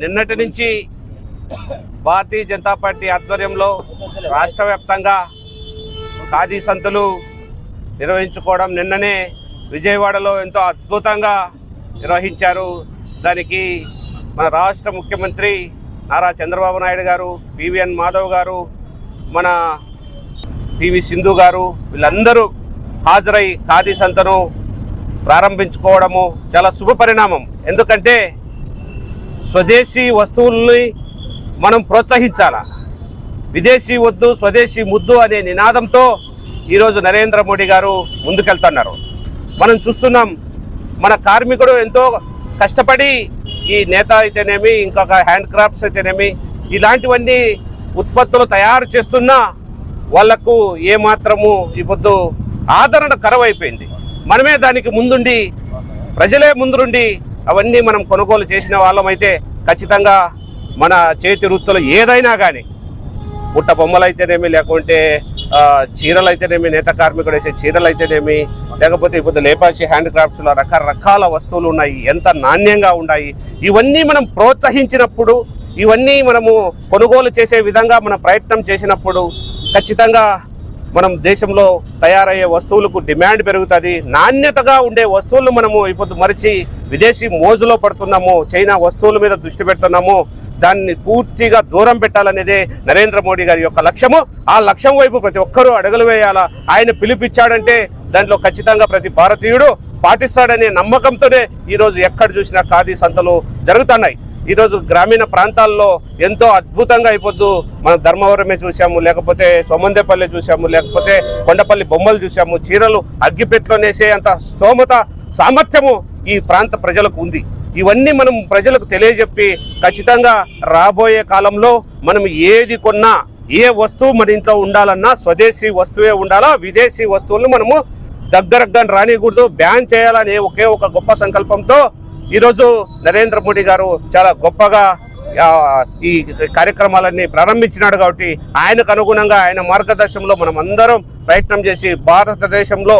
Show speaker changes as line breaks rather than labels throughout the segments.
నిన్నటి నుంచి భారతీయ జనతా పార్టీ ఆధ్వర్యంలో రాష్ట్ర వ్యాప్తంగా ఖాదీ సంతులు నిర్వహించుకోవడం నిన్ననే విజయవాడలో ఎంతో అద్భుతంగా నిర్వహించారు. దానికి మన రాష్ట్ర ముఖ్యమంత్రి నారా చంద్రబాబు నాయుడు గారు పివిఎన్ మాధవ్ గారు మన పివి సింధు గారు వీళ్ళందరూ హాజరై ఖాదీ సంతను ప్రారంభించుకోవడము చాలా శుభ పరిణామం ఎందుకంటే స్వదేశీ వస్తువుల్ని మనం ప్రోత్సహించాలా? విదేశీ వద్దు స్వదేశీ ముద్దు అనే నినాదంతో ఈరోజు నరేంద్ర మోడీ గారు ముందుకెళ్తున్నారు. మనం చూస్తున్నాం మన కార్మికుడు ఎంతో కష్టపడి ఈ నేత అయితేనేమి ఇంకొక హ్యాండ్ క్రాఫ్ట్స్ అయితేనేమి ఇలాంటివన్నీ ఉత్పత్తులు తయారు చేస్తున్నా వాళ్ళకు ఏమాత్రము ఈ పొద్దు ఆదరణ కరవైపోయింది. మనమే దానికి ముందుండి ప్రజలే ముందుండి అవన్నీ మనం కొనుగోలు చేసిన వాళ్ళమైతే ఖచ్చితంగా మన చేతి వృత్తులు ఏదైనా కానీ బుట్ట బొమ్మలు అయితేనేమి లేకుంటే చీరలు అయితేనేమి నేత కార్మికుడు వేసే చీరలు అయితేనేమి లేకపోతే ఇప్పుడు లేపాచి హ్యాండ్ క్రాఫ్ట్స్లో రకరకాల వస్తువులు ఉన్నాయి ఎంత నాణ్యంగా ఉన్నాయి ఇవన్నీ మనం ప్రోత్సహించినప్పుడు ఇవన్నీ మనము కొనుగోలు చేసే విధంగా మనం ప్రయత్నం చేసినప్పుడు ఖచ్చితంగా మనం దేశంలో తయారయ్యే వస్తువులకు డిమాండ్ పెరుగుతుంది నాణ్యతగా ఉండే వస్తువులు మనము ఇప్పుడు మరిచి విదేశీ మోజులో పడుతున్నాము చైనా వస్తువుల మీద దృష్టి పెడుతున్నాము దాన్ని పూర్తిగా దూరం పెట్టాలనేదే నరేంద్ర మోడీ గారి యొక్క లక్ష్యము. ఆ లక్ష్యం వైపు ప్రతి ఒక్కరూ అడుగులు వేయాలా? ఆయన పిలిపిచ్చాడంటే దాంట్లో ఖచ్చితంగా ప్రతి భారతీయుడు పాటిస్తాడనే నమ్మకంతోనే ఈరోజు ఎక్కడ చూసినా ఖాదీ సంతలు జరుగుతున్నాయి. ఈరోజు గ్రామీణ ప్రాంతాల్లో ఎంతో అద్భుతంగా అయిపోద్దు. మనం ధర్మవరమే చూసాము లేకపోతే సోమందేపల్లి చూసాము లేకపోతే కొండపల్లి బొమ్మలు చూసాము చీరలు అగ్గిపెట్లో నేసే అంత స్తోమత సామర్థ్యము ఈ ప్రాంత ప్రజలకు ఉంది. ఇవన్నీ మనం ప్రజలకు తెలియజెప్పి ఖచ్చితంగా రాబోయే కాలంలో మనం ఏది కొన్నా ఏ వస్తువు మన ఇంట్లో ఉండాలన్నా స్వదేశీ వస్తువే ఉండాలా విదేశీ వస్తువులను మనము దగ్గరగా రానికూడదు బ్యాన్ చేయాలనే ఒకే ఒక గొప్ప సంకల్పంతో ఈరోజు నరేంద్ర మోడీ గారు చాలా గొప్పగా ఈ కార్యక్రమాలన్నీ ప్రారంభించినాడు కాబట్టి ఆయనకు అనుగుణంగా ఆయన మార్గదర్శనంలో మనం అందరం ప్రయత్నం చేసి భారతదేశంలో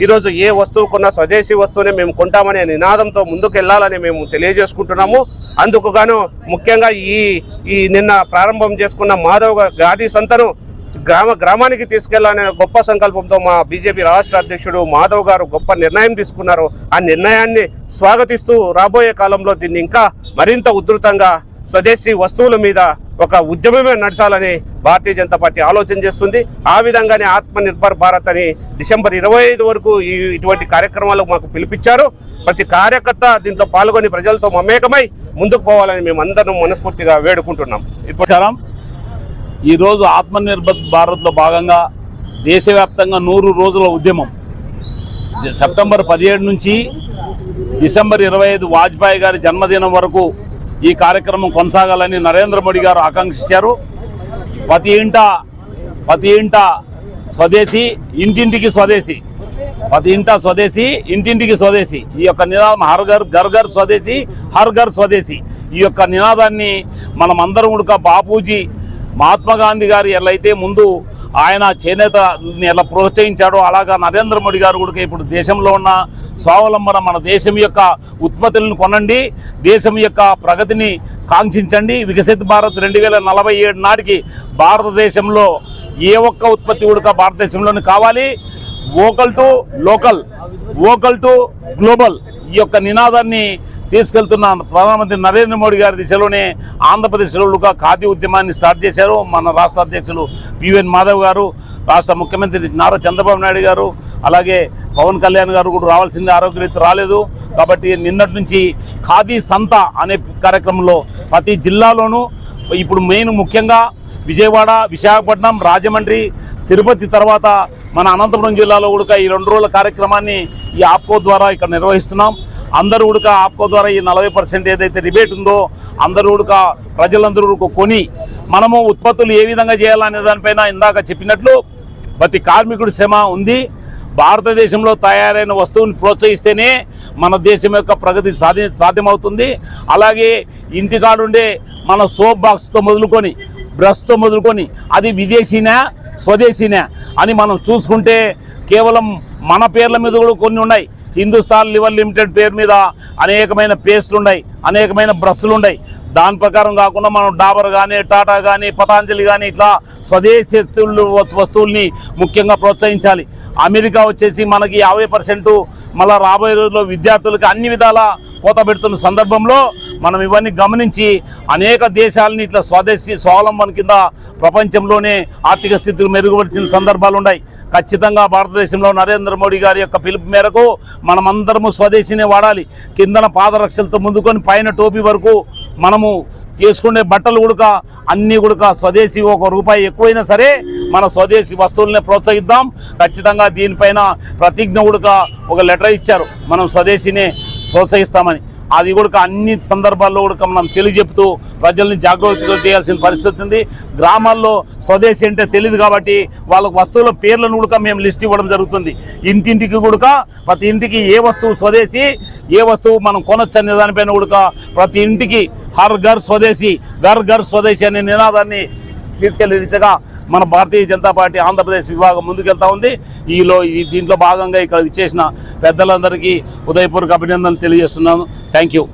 ఈరోజు ఏ వస్తువు కొన్నా స్వదేశీ వస్తువునే మేము కొంటామనే నినాదంతో ముందుకు వెళ్ళాలని మేము తెలియజేసుకుంటున్నాము. అందుకు గాను ముఖ్యంగా ఈ ఈ నిన్న ప్రారంభం చేసుకున్న మాధవ్ గా- గాది సంతను గ్రామ గ్రామానికి తీసుకెళ్ళాలనే గొప్ప సంకల్పంతో మా బీజేపీ రాష్ట్ర అధ్యక్షుడు మాధవ్ గారు గొప్ప నిర్ణయం తీసుకున్నారు. ఆ నిర్ణయాన్ని స్వాగతిస్తూ రాబోయే కాలంలో దీన్ని ఇంకా మరింత ఉధృతంగా స్వదేశీ వస్తువుల మీద ఒక ఉద్యమమే నడచాలని భారతీయ జనతా పార్టీ ఆలోచన చేస్తుంది. ఆ విధంగానే ఆత్మ నిర్భర్ భారత్ అని డిసెంబర్ ఇరవై ఐదు వరకు ఈ ఇటువంటి కార్యక్రమాలకు మాకు పిలిపించారు. ప్రతి కార్యకర్త దీంట్లో పాల్గొని ప్రజలతో మమేకమై ముందుకు పోవాలని మేము అందరం మనస్ఫూర్తిగా వేడుకుంటున్నాం. ఇప్పుడు
ఈరోజు ఆత్మనిర్భర్ భారత్లో భాగంగా దేశవ్యాప్తంగా నూరు రోజుల ఉద్యమం. సెప్టెంబర్ పదిహేడు నుంచి డిసెంబర్ ఇరవై ఐదు వాజ్పేయి గారి జన్మదినం వరకు ఈ కార్యక్రమం కొనసాగాలని నరేంద్ర మోడీ గారు ఆకాంక్షించారు. ప్రతి ఇంట ప్రతి ఇంట స్వదేశీ ఇంటింటికి స్వదేశీ. ప్రతి ఇంట స్వదేశీ ఇంటింటికి స్వదేశీ. ఈ యొక్క నినాదం హర్ ఘర్ ఘర్ ఘర్ స్వదేశీ హర్ ఘర్ స్వదేశీ. ఈ యొక్క నినాదాన్ని మనమందరం కూడా బాపూజీ మహాత్మా గాంధీ గారు ఎలా అయితే ముందు ఆయన చేనేతని ఎలా ప్రోత్సహించాడో అలాగా నరేంద్ర మోడీ గారు కూడా ఇప్పుడు దేశంలో ఉన్న స్వావలంబన మన దేశం యొక్క ఉత్పత్తులను కొనండి దేశం యొక్క ప్రగతిని కాంక్షించండి. వికసిత భారత్ రెండు వేల నలభై ఏడు నాటికి భారతదేశంలో ఏ ఒక్క ఉత్పత్తి ఉడక భారతదేశంలోనే కావాలి? Vocal to local vocal to global ఈ యొక్క నినాదాన్ని తీసుకెళ్తున్న ప్రధానమంత్రి నరేంద్ర మోడీ గారి దిశలోనే ఆంధ్రప్రదేశ్లో ఖాదీ ఉద్యమాన్ని స్టార్ట్ చేశారు. మన రాష్ట్ర అధ్యక్షులు పివిఎన్ మాధవ్ గారు రాష్ట్ర ముఖ్యమంత్రి నారా చంద్రబాబు నాయుడు గారు అలాగే పవన్ కళ్యాణ్ గారు కూడా రావాల్సింది ఆరోగ్యరీతి రాలేదు. కాబట్టి నిన్నటి నుంచి ఖాదీ సంత అనే కార్యక్రమంలో ప్రతి జిల్లాలోనూ ఇప్పుడు మెయిన్ ముఖ్యంగా విజయవాడ విశాఖపట్నం రాజమండ్రి తిరుపతి తర్వాత మన అనంతపురం జిల్లాలో కూడా ఈ రెండు రోజుల కార్యక్రమాన్ని ఈ ఆప్కో ద్వారా ఇక్కడ నిర్వహిస్తున్నాం. అందరూ ఉడక ఆప్కో ద్వారా ఈ నలభై పర్సెంట్ ఏదైతే రిబేట్ ఉందో అందరూ ఉడక ప్రజలందరూ కొని మనము ఉత్పత్తులు ఏ విధంగా చేయాలనే దానిపైన ఇందాక చెప్పినట్లు ప్రతి కార్మికుడి శ్రమ ఉంది. భారతదేశంలో తయారైన వస్తువుని ప్రోత్సహిస్తేనే మన దేశం యొక్క ప్రగతి సాధి సాధ్యమవుతుంది. అలాగే ఇంటికాడుండే మన సోప్ బాక్స్తో మొదలుకొని బ్రష్తో మొదలుకొని అది విదేశీనా స్వదేశీనా అని మనం చూసుకుంటే కేవలం మన పేర్ల మీద కూడా కొన్ని ఉన్నాయి. హిందుస్థాన్ లివర్ లిమిటెడ్ పేరు మీద అనేకమైన పేస్ట్లు ఉన్నాయి అనేకమైన బ్రష్లు ఉన్నాయి దాని ప్రకారం కాకుండా మనం డాబర్ కానీ టాటా కానీ పతాంజలి కానీ ఇట్లా స్వదేశీ వస్తువులు వస్తువుల్ని ముఖ్యంగా ప్రోత్సహించాలి. అమెరికా వచ్చేసి మనకి యాభై పర్సెంట్ మళ్ళీ రాబోయే రోజుల్లో విద్యార్థులకు అన్ని విధాల కోత పెడుతున్న సందర్భంలో మనం ఇవన్నీ గమనించి అనేక దేశాలని ఇట్లా స్వదేశీ స్వావలంబన కింద ప్రపంచంలోనే ఆర్థిక స్థితులు మెరుగుపరిచిన సందర్భాలు ఉన్నాయి. ఖచ్చితంగా భారతదేశంలో నరేంద్ర మోడీ గారి యొక్క పిలుపు మేరకు మనమందరము స్వదేశీనే వాడాలి. కిందన పాదరక్షలతో ముందుకొని పైన టోపీ వరకు మనము చేసుకునే బట్టలు ఉడక అన్నీ ఉడక స్వదేశీ ఒక రూపాయి ఎక్కువైనా సరే మన స్వదేశీ వస్తువులనే ప్రోత్సహిద్దాం. ఖచ్చితంగా దీనిపైన ప్రతిజ్ఞ ఉడక ఒక లెటర్ ఇచ్చారు. మనం స్వదేశీనే ప్రోత్సహిస్తామని. అది కూడా అన్ని సందర్భాల్లో కూడా మనం తెలియజెప్తూ ప్రజల్ని జాగ్రత్తగా చేయాల్సిన పరిస్థితి ఉంది. గ్రామాల్లో స్వదేశీ అంటే తెలియదు కాబట్టి వాళ్ళకు వస్తువుల పేర్లను కూడా మేము లిస్ట్ ఇవ్వడం జరుగుతుంది. ఇంటింటికి కూడా ప్రతి ఇంటికి ఏ వస్తువు స్వదేశీ ఏ వస్తువు మనం కొనొచ్చు అనే దానిపైన కూడా ప్రతి ఇంటికి హర్ ఘర్ స్వదేశీ ఘర్ ఘర్ స్వదేశీ అనే నినాదాన్ని తీసుకెళ్ళే దిశగా మన భారతీయ జనతా పార్టీ ఆంధ్రప్రదేశ్ విభాగం ముందుకెళ్తా ఉంది. ఈలో ఈ దీంట్లో భాగంగా ఇక్కడ విచ్చేసిన పెద్దలందరికీ ఉదయపూర్వక అభినందనలు తెలియజేస్తున్నాను. Thank you